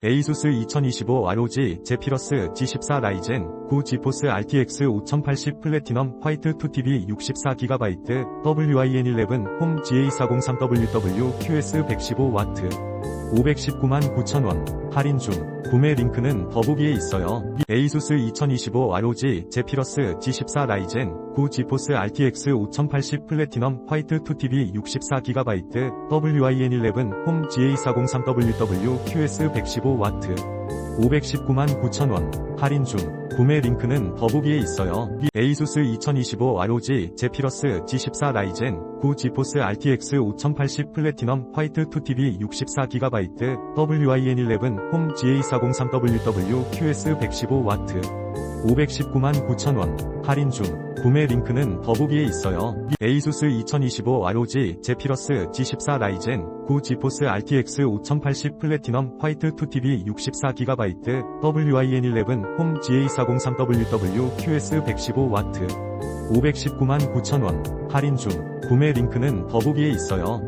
에이수스 2025 ROG 제피러스 G14 라이젠 9 지포스 RTX 5080 플래티넘 화이트 2TB 64GB WIN11 홈 GA403WW QS 115W 519만 9천원. 할인 중. 구매 링크는 더보기에 있어요. 에이수스 2025 ROG 제피러스 G14 라이젠 9 지포스 RTX 5080 플래티넘 화이트 2TB 64GB WIN11 홈 GA403WW QS 115W 519만 9천원. 할인 중 구매 링크는 더보기에 있어요. 에이수스 2025 ROG 제피러스 G14 라이젠 9 지포스 RTX 5080 플래티넘 화이트 2TB 64GB WIN11 홈 GA403WW QS 115W 519만 9천원. 할인 중. 구매 링크는 더보기에 있어요. 에이수스 2025 ROG 제피러스 G14 라이젠 9 지포스 RTX 5080 플래티넘 화이트 2TB 64GB WIN11 홈 GA403WW QS 115W 519만 9천원. 할인 중. 구매 링크는 더보기에 있어요.